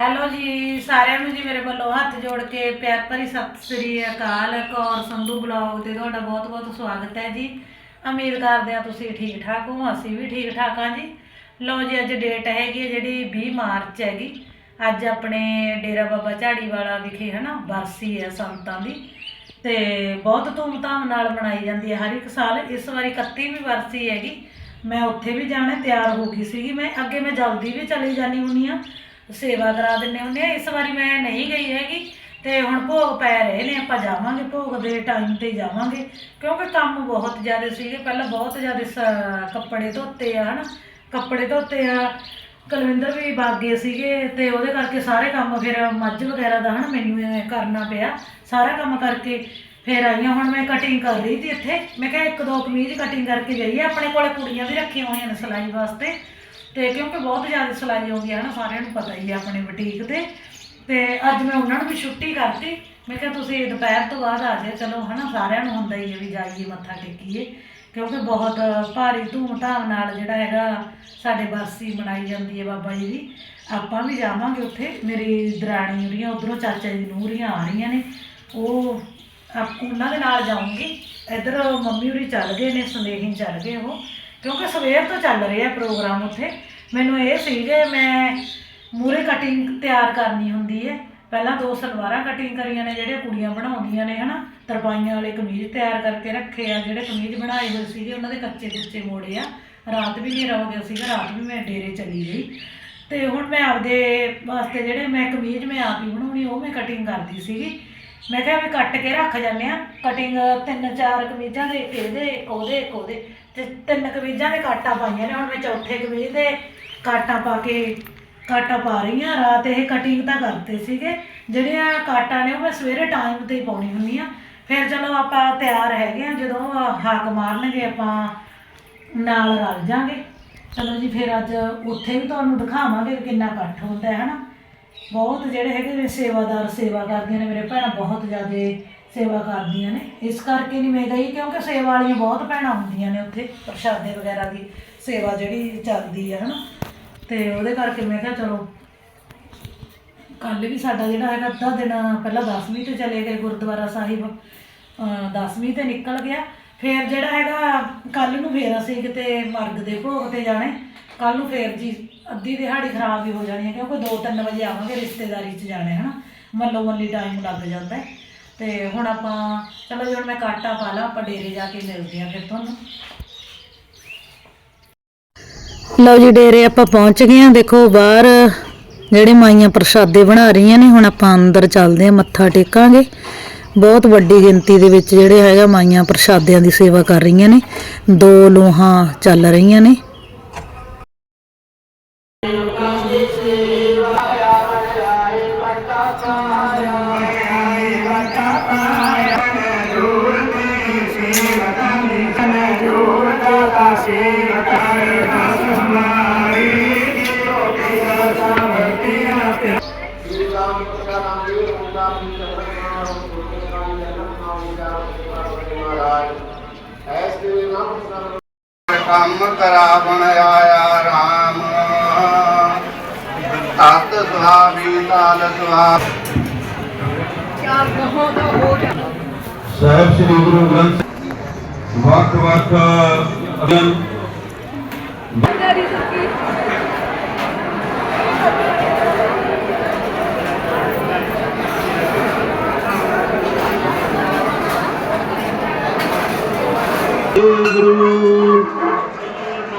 Hello ਜੀ, ਸਾਰਿਆਂ ਨੂੰ ਜੀ ਮੇਰੇ ਵੱਲੋਂ ਹੱਥ ਜੋੜ ਕੇ ਪਿਆਰ ਭਰੀ ਸਤਿ ਸ੍ਰੀ ਅਕਾਲ, ਕੌਰ ਸੰਧੂ ਬਲੌਗ ਤੇ ਤੁਹਾਡਾ ਬਹੁਤ-ਬਹੁਤ ਸਵਾਗਤ ਹੈ ਜੀ। ਉਮੀਦ ਕਰਦੇ ਆ ਤੁਸੀਂ ਠੀਕ ਠਾਕ ਹੋ, ਅਸੀਂ ਵੀ ਠੀਕ ਠਾਕ ਹਾਂ ਜੀ। ਲਓ ਜੀ, ਅੱਜ ਡੇਟ ਹੈਗੀ ਹੈ ਜਿਹੜੀ 20 ਮਾਰਚ ਹੈਗੀ। ਅੱਜ ਆਪਣੇ ਡੇਰਾ ਬਾਬਾ ਝਾੜੀ ਵਾਲਾ ਵਿਖੇ ਹਨਾ, ਬਰਸੀ ਹੈ ਸੰਤਾਂ ਦੀ। ਤੇ ਬਹੁਤ ਧੂਮਧਾਮ ਨਾਲ ਮਨਾਈ ਜਾਂਦੀ ਹੈ ਹਰ ਇੱਕ ਸਾਲ। ਇਸ ਵਾਰੀ 31ਵੀਂ ਬਰਸੀ ਹੈਗੀ। ਮੈਂ ਉੱਥੇ ਵੀ ਜਾਣਾ, ਤਿਆਰ ਹੋ ਗਈ ਸੀਗੀ ਮੈਂ। ਅੱਗੇ ਮੈਂ ਜਲਦੀ ਵੀ ਚਲੀ ਜਾਣੀ ਹੁੰਦੀ ਆ ਸੇਵਾ ਕਰਾ ਦਿੰਨੇ ਹੁੰਦੇ ਆ। ਇਸ ਵਾਰੀ ਮੈਂ ਨਹੀਂ ਗਈ ਹੈਗੀ ਤੇ ਹੁਣ ਭੋਗ ਪੈ ਰਹੇ ਨੇ, ਆਪਾਂ ਜਾਵਾਂਗੇ ਭੋਗ ਦੇ ਟਾਈਮ ਤੇ ਜਾਵਾਂਗੇ। ਕਿਉਂਕਿ ਕੰਮ ਬਹੁਤ ਜ਼ਿਆਦਾ ਸੀਗੇ। ਪਹਿਲਾਂ ਬਹੁਤ ਜ਼ਿਆਦਾ ਸ- ਕੱਪੜੇ ਧੋਤੇ ਆ, ਹਨਾ? ਕੱਪੜੇ ਧੋਤੇ ਆ। ਕੁਲਵਿੰਦਰ ਵੀ ਬਾਗੇ ਸੀਗੇ ਤੇ ਉਹਦੇ ਕਰਕੇ ਸਾਰੇ ਕੰਮ ਫਿਰ ਮੱਝ ਵਗੈਰਾ ਦਾ, ਹਨਾ? ਮੈਨੂੰ ਕਰਨਾ ਪਿਆ। ਸਾਰਾ ਕੰਮ ਕਰਕੇ ਫਿਰ ਆਈਆਂ ਹੁਣ ਮੈਂ ਕਟਿੰਗ ਕਰ ਰਹੀ ਸੀ ਇੱਥੇ। ਮੈਂ ਕਿਹਾ ਇੱਕ ਦੋ ਕਮੀਜ਼ ਕਟਿੰਗ ਕਰਕੇ ਗਈ ਆ ਆਪਣੇ ਕੋਲੇ ਕੁੜੀਆਂ ਵੀ ਰੱਖੀਆਂ ਹੋਈਆਂ ਨੇ ਸਿਲਾਈ ਵਾਸਤੇ। ਤੇ ਕਿਉਂਕਿ ਬਹੁਤ ਜ਼ਿਆਦਾ ਸਿਲਾਈ ਆਉਂਦੀ ਹੈ ਨਾ ਸਾਰਿਆਂ ਨੂੰ ਪਤਾ ਹੀ ਹੈ ਆਪਣੇ ਬੁਟੀਕ ਤੇ ਤੇ ਅੱਜ ਮੈਂ ਉਹਨਾਂ ਨੂੰ ਵੀ ਛੁੱਟੀ ਕਰਤੀ। ਮੈਂ ਕਿਹਾ ਤੁਸੀਂ ਦੁਪਹਿਰ ਤੋਂ ਬਾਅਦ ਆ ਜਾਓ ਚਲੋ, ਹਨਾ, ਸਾਰਿਆਂ ਨੂੰ ਹੁੰਦਾ ਹੀ ਹੈ ਵੀ ਜਾਈਏ, ਮੱਥਾ ਟੇਕੀਏ। ਕਿਉਂਕਿ ਬਹੁਤ ਭਾਰੀ ਧੂਮ-ਧਾਮ ਨਾਲ ਜਿਹੜਾ ਹੈਗਾ, ਸਾਡੇ ਬਰਸੀ ਮਨਾਈ ਜਾਂਦੀ ਹੈ ਬਾਬਾ ਜੀ ਦੀ। ਆਪਾਂ ਵੀ ਜਾਵਾਂਗੇ ਉੱਥੇ। ਮੇਰੀ ਦਰਾਣੀ ਉਰੀਆਂ, ਉਧਰੋਂ ਚਾਚਾ ਜੀ ਨੂਰੀਆਂ ਆ ਰਹੀਆਂ ਨੇ। ਉਹ, ਆਪ ਉਹਨਾਂ ਦੇ ਨਾਲ ਜਾਊਂਗੀ। ਇੱਧਰ ਮੰਮੀ ਉਰੀ ਚੱਲ ਗਏ ਨੇ ਸੰਦੇਹੀ ਚੱਲ ਗਏ ਉਹ। ਕਿਉਂਕਿ ਸਵੇਰ ਤੋਂ ਚੱਲ ਰਿਹਾ ਪ੍ਰੋਗਰਾਮ ਉੱਥੇ। ਮੈਨੂੰ ਇਹ ਸੀ ਕਿ ਮੈਂ ਮੂਰੇ ਕਟਿੰਗ ਤਿਆਰ ਕਰਨੀ ਹੁੰਦੀ ਹੈ ਪਹਿਲਾਂ ਦੋ ਸਲਵਾਰਾਂ ਕਟਿੰਗ ਕਰੀਆਂ ਨੇ, ਜਿਹੜੀਆਂ ਕੁੜੀਆਂ ਬਣਾਉਂਦੀਆਂ ਨੇ, ਹਨਾ? ਤਰਪਾਈਆਂ ਵਾਲੇ ਕਮੀਜ਼ ਤਿਆਰ ਕਰਕੇ ਰੱਖੇ ਆ, ਜਿਹੜੇ ਕਮੀਜ਼ ਬਣਾਏ ਹੋਏ ਸੀਗੇ, ਉਹਨਾਂ ਦੇ ਕੱਚੇ ਕੁੱਚੇ ਮੋੜੇ ਆ। ਰਾਤ ਵੀ ਹਨੇਰਾ ਹੋ ਗਿਆ ਸੀਗਾ, ਰਾਤ ਵੀ ਮੈਂ ਡੇਰੇ ਚਲੀ ਗਈ। ਤੇ ਹੁਣ ਮੈਂ ਆਪਦੇ ਵਾਸਤੇ ਜਿਹੜੇ ਮੈਂ ਕਮੀਜ਼ ਮੈਂ ਆਪ ਹੀ ਬਣਾਉਣੀ, ਉਹ ਮੈਂ ਕਟਿੰਗ ਕਰਦੀ ਸੀਗੀ। ਮੈਂ ਕਿਹਾ ਵੀ ਕੱਟ ਕੇ ਰੱਖ ਜਾਂਦੇ ਆ। ਕਟਿੰਗ ਤਿੰਨ ਚਾਰ ਕਮੀਜ਼ਾਂ ਦੇ ਇੱਕ ਇਹਦੇ ਇੱਕ ਉਹਦੇ ਇੱਕ ਉਹਦੇ। ਤੇ ਤਿੰਨ ਕਮੀਜ਼ਾਂ ਦੇ ਕਾਟਾ ਪਾਈਆਂ ਨੇ, ਹੁਣ ਮੈਂ ਚੌਥੇ ਕਮੀਜ਼ ਦੇ ਕਾਟਾ ਪਾ ਕੇ ਕਾਟਾ ਪਾ ਰਹੀ ਹਾਂ। ਰਾਤ ਇਹ ਕਟਿੰਗ ਤਾਂ ਕਰਤੇ ਸੀਗੇ। ਜਿਹੜੀਆਂ ਕਾਟਾ ਨੇ ਉਹ ਮੈਂ ਸਵੇਰੇ ਟਾਈਮ ਤੇ ਹੀ ਪਾਉਣੀ ਹੁੰਦੀ ਆ ਫਿਰ ਚਲੋ ਆਪਾਂ ਤਿਆਰ ਹੈਗੇ ਆ ਜਦੋਂ ਹਾਕ ਮਾਰਨਗੇ ਆਪਾਂ ਨਾਲ ਰਲ ਜਾਾਂਗੇ। ਚਲੋ ਜੀ, ਫਿਰ ਅੱਜ ਉੱਥੇ ਵੀ ਤੁਹਾਨੂੰ ਦਿਖਾਵਾਂਗੇ ਵੀ ਕਿੰਨਾ ਇਕੱਠ ਹੁੰਦਾ ਹੈ, ਹਨਾ। ਬਹੁਤ ਜਿਹੜੇ ਹੈਗੇ ਸੇਵਾਦਾਰ ਸੇਵਾ ਕਰਦੀਆਂ ਨੇ ਮੇਰੇ ਭੈਣਾਂ, ਬਹੁਤ ਜ਼ਿਆਦਾ ਸੇਵਾ ਕਰਦੀਆਂ ਨੇ। ਇਸ ਕਰਕੇ ਨਹੀਂ ਮੈਂ ਗਈ, ਕਿਉਂਕਿ ਸੇਵਾ ਵਾਲੀਆਂ ਬਹੁਤ ਭੈਣਾਂ ਹੁੰਦੀਆਂ ਨੇ ਉੱਥੇ। ਪ੍ਰਸ਼ਾਦੇ ਵਗੈਰਾ ਦੀ ਸੇਵਾ ਜਿਹੜੀ ਚੱਲਦੀ ਹੈ ਹਨਾ। ਤੇ ਉਹਦੇ ਕਰਕੇ ਮੈਂ ਕਿਹਾ, ਚਲੋ ਕੱਲ ਵੀ ਸਾਡਾ ਜਿਹੜਾ ਹੈਗਾ ਅੱਧਾ ਦਿਨ ਪਹਿਲਾਂ 10ਵੀਂ ਤੇ ਚਲੇ ਗਏ ਗੁਰਦੁਆਰਾ ਸਾਹਿਬ। 10ਵੀਂ ਤੇ ਨਿਕਲ ਗਿਆ। ਫਿਰ ਜਿਹੜਾ ਹੈਗਾ ਕੱਲ ਨੂੰ ਫੇਰ ਅਸੀਂ ਕਿਤੇ ਮਰਗ ਦੇ ਭੋਗ ਤੇ ਜਾਣੇ ਕੱਲ ਨੂੰ ਫੇਰ ਜੀ ਅੱਧੀ ਦਿਹਾੜੀ ਖਰਾਬ ਹੀ ਹੋ ਜਾਣੀ ਹੈ, ਕਿਉਂਕਿ 2-3 ਵਜੇ ਆਵਾਂਗੇ ਰਿਸ਼ਤੇਦਾਰੀ 'ਚ ਜਾਣੇ ਹਨਾ। ਮੱਲੋ ਮੱਲੀ ਟਾਈਮ ਲੱਗ ਜਾਂਦਾ ਹੈ। ਤੇ ਹੁਣ ਆਪਾਂ, ਚਲੋ ਜੀ ਹੁਣ ਮੈਂ ਕਾਟਾ ਪਾ ਲਾਂ, ਆਪਾਂ ਡੇਰੇ ਜਾ ਕੇ ਮਿਲਦੇ ਆ ਫਿਰ ਤੁਹਾਨੂੰ। ਲਓ ਜੀ, ਡੇਰੇ ਆਪਾਂ ਪਹੁੰਚ ਗਏ ਆ ਦੇਖੋ ਬਾਹਰ ਜਿਹੜੇ ਮਾਈਆਂ ਪ੍ਰਸ਼ਾਦੇ ਬਣਾ ਰਹੀਆਂ ਨੇ, ਹੁਣ ਆਪਾਂ ਅੰਦਰ ਚੱਲਦੇ ਆ ਮੱਥਾ ਟੇਕਾਂਗੇ। ਬਹੁਤ ਵੱਡੀ ਗਿਣਤੀ ਦੇ ਵਿੱਚ ਜਿਹੜੇ ਹੈਗਾ ਮਾਈਆਂ ਪ੍ਰਸ਼ਾਦਿਆਂ ਦੀ ਸੇਵਾ ਕਰ ਰਹੀਆਂ ਨੇ। ਦੋ ਲੋਹਾਂ ਚੱਲ ਰਹੀਆਂ ਨੇ। ਕੰਮ ਕਰਾਵਣ ਆਇਆ ਰਾਮ। ਤਤ ਸੁਹਾਵੀ ਤਾਲ ਸੁਹਾਵ। ਸਾਹਿਬ ਸ੍ਰੀ ਗੁਰੂ ਗ੍ਰੰਥ ਵੱਖ ਵੱਖ ਅਗਨ ਗੁਰੂ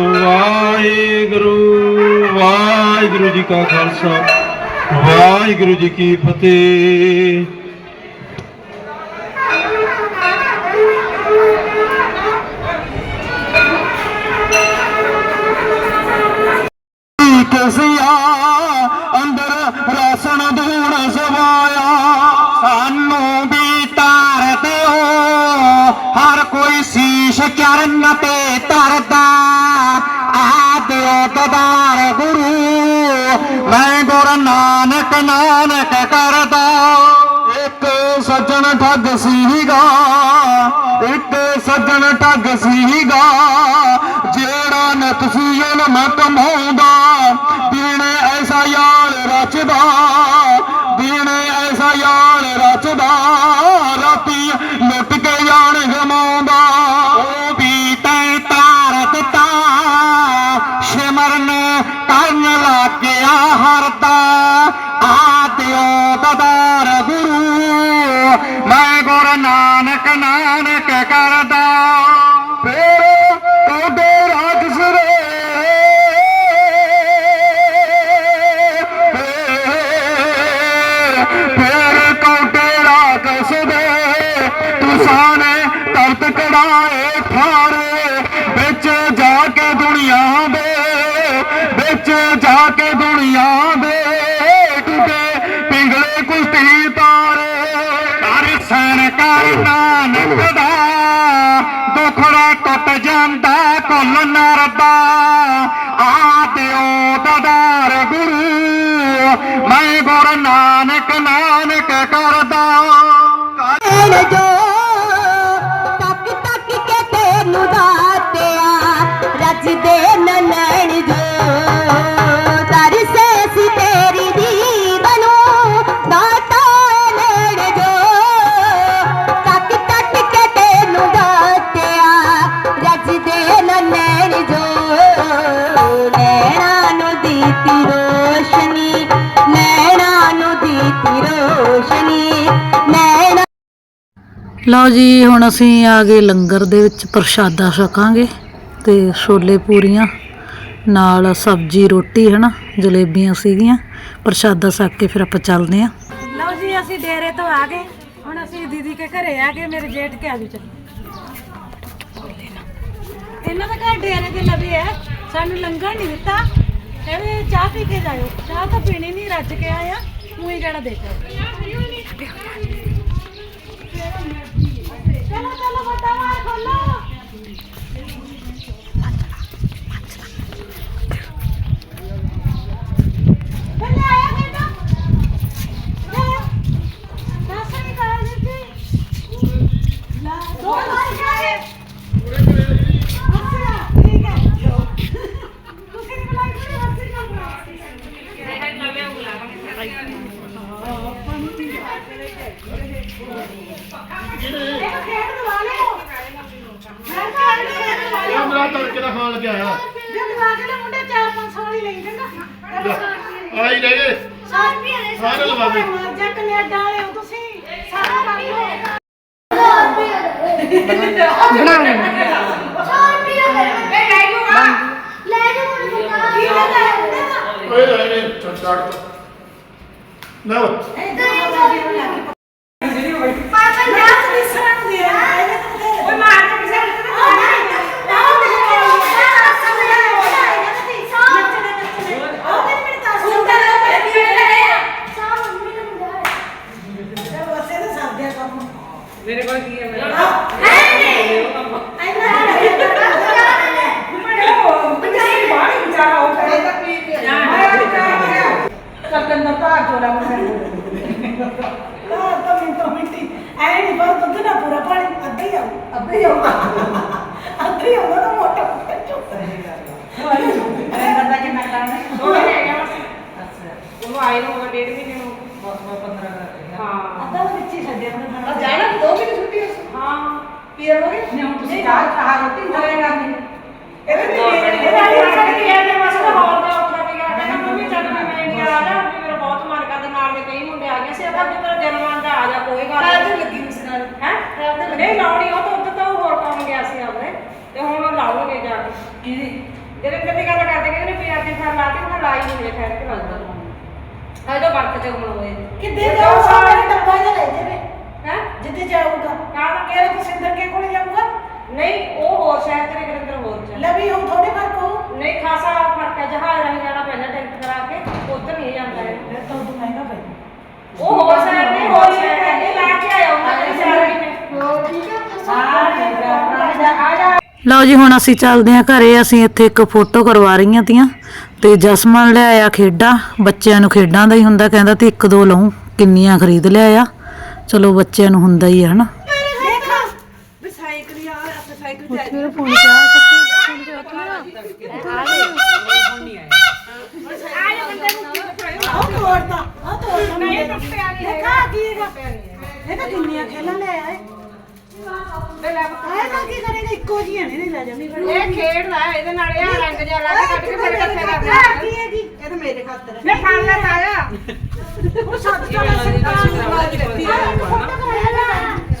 ਵਾਹਿਗੁਰੂ ਵਾਹਿਗੁਰੂ ਜੀ ਕਾ ਖਾਲਸਾ, ਵਾਹਿਗੁਰੂ ਜੀ ਕੀ ਫਤਿਹ। ਕਸਿਆ ਅੰਦਰ ਰਾਸਣ ਦੂਣਾ ਸਵਾਇਆ, ਸਾਨੂੰ ਵੀ ਹਰ ਕੋਈ ਸੀਸ਼ ਤੇ ਸੀ ਕੁੱਲ ਆਤਿਓ ਆਦਿਓ ਗੁਰੂ। ਮੈਂ ਗੁਰ ਨਾਨਕ ਨਾਨਕ ਕਰਦਾ। ਲਓ ਜੀ, ਹੁਣ ਅਸੀਂ ਆ ਗਏ ਲੰਗਰ ਦੇ ਵਿੱਚ ਪ੍ਰਸ਼ਾਦਾ ਛਕਾਂਗੇ ਤੇ ਛੋਲੇ ਪੂਰੀਆਂ, ਨਾਲ ਸਬਜੀ, ਰੋਟੀ, ਹਨਾ, ਜਲੇਬੀਆਂ ਸੀਗੀਆਂ। ਪ੍ਰਸ਼ਾਦਾ ਛਕ ਕੇ ਫਿਰ ਆਪਾਂ ਚੱਲਦੇ ਆਂ ਲਓ ਜੀ, ਅਸੀਂ ਡੇਰੇ ਤੋਂ ਆ ਗਏ। ਹੁਣ ਅਸੀਂ ਦੀਦੀ ਕੇ ਘਰੇ ਆ ਗਏ, ਮੇਰੇ ਜੇਠ ਕੇ ਆਜੂ ਚੱਲ। ਇਹਨਾਂ ਦਾ ਘਰ ਡੇਰੇ ਦੇ ਲਵੇ ਹੈ। ਸਾਨੂੰ ਲੰਗਰ ਨਹੀਂ ਦਿੱਤਾ। ਕਹਿੰਦੇ ਚਾਹ ਪੀ ਕੇ ਜਾਇਓ। ਚਾਹ ਤਾਂ ਪੀਣੀ ਨਹੀਂ, ਰੱਜ ਕੇ ਆਇਆ ਮੂੰਹ ਹੀ ਜਿਹੜਾ ਦੇਖੋ। ਚਲੋ ਚਲੋ ਵੱਡਾ ਮਾਰ ਖੋਲੋ ਬੱਲੇ ਆਇਆ ਬੇਟਾ ਲੈ ਦੱਸ ਨਹੀਂ ਕਰ ਦਿੱਤੀ ਲਾ ਦੋ ਮਾਰ ਗਏ ਅੱਛਾ ਠੀਕ ਹੈ ਤੁਸੀਂ ਨਹੀਂ ਬੁਲਾਈ ਕਿ ਹੱਸੀ ਕਰ ਇਹ ਖੇਡ ਦਵਾ ਲਿਓ ਮੈਂ ਤਾਂ ਖੇਡ ਦਵਾ ਲਿਓ ਮੇਰਾ ਤੜਕੇ ਦਾ ਖਾਣ ਲੱਗਿਆ ਆ। ਜੇ ਦਵਾ ਕੇ ਨਾ ਮੁੰਡੇ 4-500 ਵਾਲੀ ਲਈ ਚੰਗਾ। ਆਈ ਰਹਿ ਗਏ। ਓਏ ਰਹਿ ਗਏ ਛੱਡ ਛੱਡ। ਨਾ ਸਕੰਦਰ ਧਾਰ ਚੋਲਾ ਮੈਂ ਤਾਂ ਤਾਂ ਮੈਂ ਤਾਂ ਮਿੱਟੀ ਐ ਨਹੀਂ ਪਰ ਦੁੱਧ ਨਾ ਪੂਰਾ ਪਾਣੀ ਅੱਧਾ ਹੀ ਆਉ ਅੱਧਾ ਹੀ ਆਉ ਅੱਧਾ ਹੀ ਆਉਂਦਾ ਤਾਂ ਮੋਟਾ ਚੁੱਪ ਐ ਬੰਦਾ ਕਿੰਨਾ ਖਾਣਾ ਨੂੰ over ਡੇਢ ਮਹੀਨੇ ਨੂੰ। ਹਾਂ। ਅੱਧਾ ਤਾਂ ਵਿੱਚ ਹੀ ਛੱਡਿਆ ਉਹਨੇ ਖਾਣਾ ਜਾਣਾ ਦੋ ਮਹੀਨੇ ਛੁੱਟੀ ਹਾਂ। ਪੀਰ ਹੋ ਗਈ ਨਹੀਂ ਹੁਣ ਤੁਸੀਂ ਚਾਹ ਚਾਹ ਰੋਟੀ ਇਹਦੇ ਤਾਂ ਇਹ ਛੱਡ ਕੇ ਆਏ ਨੇ ਬਸ ਤਾਂ ਹੌਲ ਦਾ ਉੱਠਾ ਵੀ ਗਿਆ ਕਹਿੰਦਾ ਮੰਮੀ ਚੱਲ ਮੈਂ ਮੈਂ ਇੰਡੀਆ ਆ ਜਾ ਵੀ ਮੇਰਾ ਬਹੁਤ ਮਨ ਕਰਦਾ ਨਾਲ ਦੇ ਕਈ ਮੁੰਡੇ ਆ ਗਏ ਸੀ ਅਗਰ ਜੇ ਤੇਰਾ ਜਨਮ ਆਂਦਾ ਆ ਜਾ ਕੋਈ ਗੱਲ ਕਾਹ ਤੇ ਨਹੀਂ ਲੱਗੀ ਉਸ ਨਾਲ। ਹੈ? ਨਹੀਂ ਲਾਉਣੀ ਉਹ ਤਾਂ ਉੱਧਰ ਤਾਂ ਉਹ ਹੋਰ ਕੰਮ ਗਿਆ ਸੀ ਆਪਣੇ ਤੇ ਹੁਣ ਲਾਉਣਗੇ ਜਾ ਕੇ। ਕਿਹਦੀ? ਜਿਹੜੇ ਕਦੇ ਗੱਲ ਕਰਦੇ ਕਹਿੰਦੇ ਨੇ ਪਿਆਰ ਦੇ ਫਰ ਲਾਤੀ ਉਹਨਾਂ ਲਾਈ ਨਹੀਂ ਮੇਰੇ ਖੈਰ ਕੇ ਲੱਗਦਾ। ਤਾਂ ਵਰਤ ਤੇ ਹੁਣ ਹੋਏ ਕਿੱਦੇ ਜਾਊ ਸਾਰੇ ਡੱਬਾ ਜਿਹਾ ਲੈ ਜਾਵੇ ਹੈ? ਜਿੱਦੇ ਜਾਊਗਾ। ਕਾਹਦਾ ਕਿਹੜਾ ਤੁਸਿੰਦਰ ਕੇ ਕੋਲ ਜਾਊਗਾ। ਨਹੀਂ ਉਹ ਹੋਰ ਸ਼ਹਿਰ ਤੇ ਗਰਿੰਦਰ ਹੋਰ ਚ ਲਵੀ ਹੁਣ ਥੋੜੇ ਫ਼ਰਕ ਹੋ ਨਹੀਂ ਖਾਸਾ ਫ਼ਰਕ ਹੈ ਜਹਾਜ਼ ਰਾਹੀਂ ਜਾਣਾ ਪੈਂਦਾ ਟਿਕਟ ਕਰਾ ਕੇ ਉੱਧਰ ਨਹੀਂ ਜਾਂਦਾ ਹੈ ਫਿਰ ਤਾਂ ਉਦੋਂ ਮਹਿੰਗਾ ਪੈ ਉਹ ਹੋਰ ਸ਼ਹਿਰ ਨਹੀਂ ਹੋਰ ਸ਼ਹਿਰ ਹੈ ਇਹ ਲਾ ਕੇ ਆਇਆ ਉਹਨਾਂ ਦੇ ਸ਼ਹਿਰ ਨੇ ਹਾਂ ਠੀਕ ਆ ਆ ਜਾ ਲਓ ਜੀ ਹੁਣ ਅਸੀਂ ਚੱਲਦੇ ਹਾਂ ਘਰੇ। ਅਸੀਂ ਇੱਥੇ ਇੱਕ ਫੋਟੋ ਕਰਵਾ ਰਹੀਆਂ ਤੀਆਂ ਤੇ ਜਸਮਨ ਲਿਆਇਆ ਖੇਡਾਂ। ਬੱਚਿਆਂ ਨੂੰ ਖੇਡਾਂ ਦਾ ਹੀ ਹੁੰਦਾ ਕਹਿੰਦਾ ਤੇ ਇੱਕ ਦੋ ਲਊ ਕਿੰਨੀਆਂ ਖਰੀਦ ਲਿਆਇਆ। ਚਲੋ ਬੱਚਿਆਂ ਨੂੰ ਹੁੰਦਾ ਹੀ ਹੈ ਹਨਾ। ਇਹ ਤਾਂ ਕਿੰਨੀਆਂ ਖੇਲਾਂ ਲੈ ਆਏ ਆਏ ਤਾਂ ਕੀ ਕਰੇਗਾ ਇੱਕੋ ਜੀਆਂ ਨੇ ਨਹੀਂ ਲੈ ਜਾਂਦੀ ਇਹ ਖੇਡਦਾ ਇਹਦੇ ਨਾਲ ਇਹ ਰੰਗ ਜਿਹਾ ਲਾ ਕੇ ਕੱਢ ਕੇ ਫਿਰ ਇਕੱਠੇ ਕਰਦੇ ਆ ਕੀ ਹੈ ਜੀ ਇਹ ਤਾਂ ਮੇਰੇ ਖਾਤਰ ਮੈਂ ਫੜ ਲੈ ਤਾਇਆ ਉਹ ਸੱਤ ਤੋਂ ਲੈ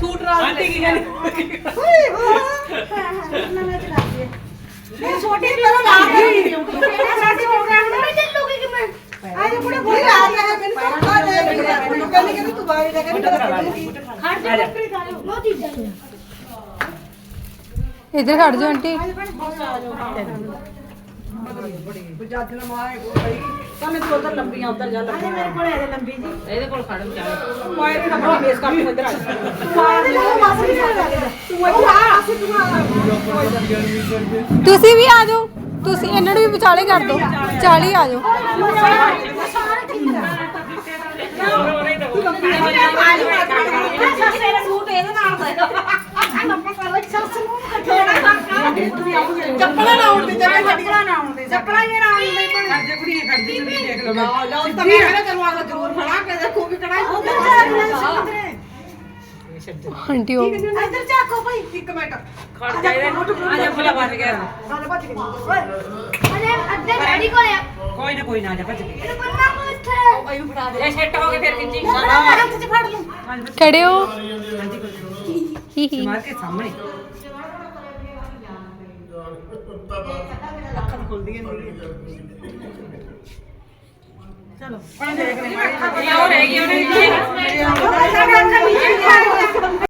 ਸੂਟ ਰਾਤ ਆਂਟੀ ਕੀ ਕਹਿੰਦੀ ਓਏ ਹੋ ਨਾ ਮੈਂ ਚਲਾ ਦਿਏ ਨਹੀਂ ਛੋਟੀ ਤਰ੍ਹਾਂ ਲਾ ਕੇ ਸਾਡੇ ਹੋ ਗਿਆ ਹੁਣ ਮੈਂ ਚੱਲੂਗੀ ਕਿ ਮੈਂ ਆਜ ਕੁੜੇ ਬੋਲ ਰਾਤ ਹੈ ਮੈਨੂੰ ਪਤਾ ਦੇ ਮੈਨੂੰ ਕਹਿੰਦੀ ਕਿ ਤੂੰ ਬਾਹਰ ਮੇਰੇ ਕੋਲ ਇਹਦੇ ਲੰਬੀ ਜੀ। ਇਹਦੇ ਕੋਲ ਨਾ ਬੜਾ ਬੇਸ ਕਰ ਤੂੰ ਇੱਧਰ ਆ ਮਾਇਰ ਦੇ ਕੋਲ ਮਾਸ ਨਹੀਂ ਲੱਗਦਾ ਤੂੰ ਇੱਧਰ ਆ। ਤੂੰ ਆ ਤੁਸੀਂ ਵੀ ਆ ਜਾਓ। ਤੁਸੀਂ ਇਹਨਾਂ ਨੂੰ ਵੀ ਵਿਚਾਲੇ ਕਰ ਦਿਓ। ਵਿਚਾਲੇ ਆ ਜਾਓ ਇਹਦੇ ਨਾਲ ਚੱਪਲਾਂ ਨਾ ਦੇ ਚੱਪਲਾਂ ਨਾ ਆਉਣ ਦੇ ਚੱਪਲਾਂ ਇਹ ਨਾ ਆਉਣ ਦੇ ਖਰਜੇ ਕੁੜੀਆਂ ਖਰਜੇ ਤੁਸੀਂ ਦੇਖ ਲਓ। ਲਓ ਤਾਂ ਮੈਂ ਕਹਿੰਦਾ ਤੈਨੂੰ ਆਗਾ ਜ਼ਰੂਰ ਫੜਾ ਕੇ ਦੇਖੋ ਵੀ ਕੜਾਈ ਆਂਟੀ ਉਹ ਇੱਧਰ ਝਾਕੋ ਭਾਈ। ਇੱਕ ਮਿੰਟ। ਖੜ ਜਾ ਇਹਦੇ ਆ ਜਾ ਫੁੱਲਾ ਵੱਜ ਗਿਆ। ਜਾ ਭੱਜ ਗਈ। ਓਏ ਅਰੇ ਅੱਧੇ ਡੈਡੀ ਕੋਲ। ਆ ਕੋਈ ਨਾ ਕੋਈ ਨਾ ਆ ਜਾ ਭੱਜ ਗਈ। ਇਹਨੂੰ ਬੰਨਾ ਕੋ ਇੱਥੇ। ਇਹਨੂੰ ਫੜਾ ਦੇ। ਇਹ ਸੈੱਟ ਹੋ ਕੇ ਫਿਰ ਖਿੱਚੀ ਹੱਥ 'ਚ ਫੜ ਲੂੰ। ਖੜੇ ਹੋ। ਹੀ ਹੀ ਮਾਰ ਕੇ ਸਾਹਮਣੇ। ਅੱਖਾਂ ਖੁੱਲਦੀਆਂ ਨਹੀਂ। ਚਲੋ ਹੁਣ ਦੇਖ ਲੈ ਇਹ ਹੋ ਰਹੀ ਉਹਨੇ